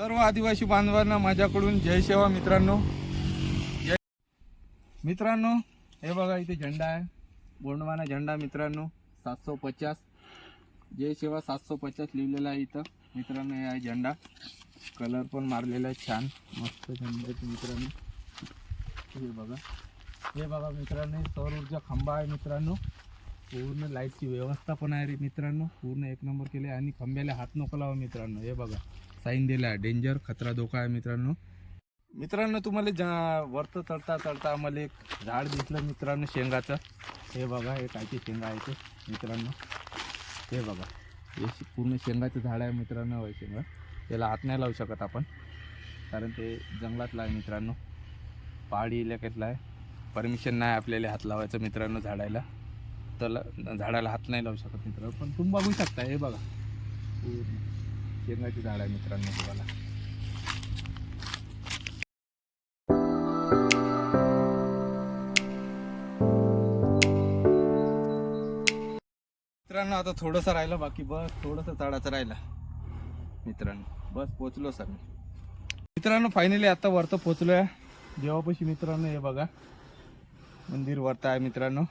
सर्व आदिवासी बांधवांना माझ्याकडून जय सेवा मित्रांनो. जय मित्रांनो हे बघा इथे झेंडा आहे. बोंडवाना झेंडा मित्रांनो सातशे पचास. जय सेवा सातशे पचास लिहिलेला आहे इथं. मित्रांनो हे आहे झेंडा. कलर पण मारलेला आहे छान. मस्त झेंडा आहे मित्रांनो. हे बघा. हे बघा मित्रांनो सौर ऊर्जा खंबा आहे मित्रांनो. पूर्ण लाईटची व्यवस्था पण आहे रे मित्रांनो. पूर्ण एक नंबर केले. आणि खंब्याला हात नको लावा मित्रांनो. हे बघा. साईन दिला. डेंजर खतरा धोका आहे मित्रांनो. मित्रांनो तुम्हाला जा वरत चढता चढता आम्हाला एक झाड दिसलं मित्रांनो शेंगाचं. हे बघा हे कायचे शेंगा आहे ते मित्रांनो. हे बघा. हे पूर्ण शेंगाचं झाड आहे मित्रांनो हे शेंगा. त्याला हात नाही लावू शकत आपण. कारण ते जंगलातलं आहे मित्रांनो. पहाडी इलाक्यातलं आहे. परमिशन नाही आपल्याला हात लावायचं मित्रांनो झाडायला. त्याला झाडाला हात नाही लावू शकत मित्र पण तुम्ही बघू शकता हे बघा. शेंगाची झाड आहे मित्रांनो तुम्हाला मित्रांनो आता थोडंसं राहिलं बाकी बस थोडंसं चढायचं राहिलं. मित्रांनो बस पोचलो सर मित्रांनो फायनली आता वरतं पोचलो आहे देवापाशी मित्रांनो हे बघा. मंदिर वरतं आहे मित्रांनो.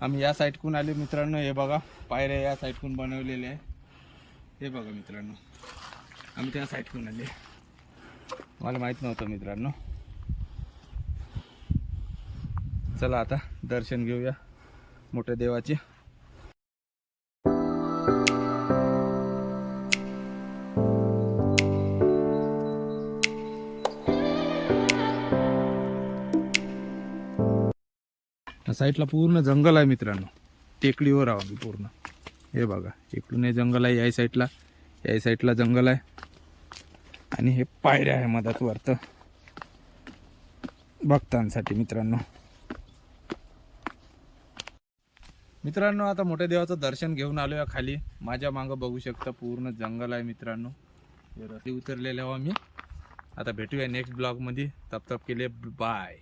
आम्ही या साईडकून आले मित्रांनो हे बघा पायऱ्या या साईडकून बनवलेले आहे. हे बघा मित्रांनो आम्ही त्या साईडकून आले. मला माहीत नव्हतं मित्रांनो. चला आता दर्शन घेऊया मोठ्या देवाचे. या साईडला पूर्ण जंगल आहे मित्रांनो. टेकडीवर आहो मी पूर्ण. हे बघा इकडून हे जंगल आहे या साईडला. या साईडला जंगल आहे. आणि हे पायऱ्या आहे मधात वरतं भक्तांसाठी मित्रांनो. मित्रांनो आता मोठ्या देवाचं दर्शन घेऊन आलो या खाली. माझ्या मागं बघू शकता पूर्ण जंगल आहे मित्रांनो. हे रस्ते उतरलेले आहो आम्ही. आता भेटूया नेक्स्ट ब्लॉगमध्ये तप तप केले बाय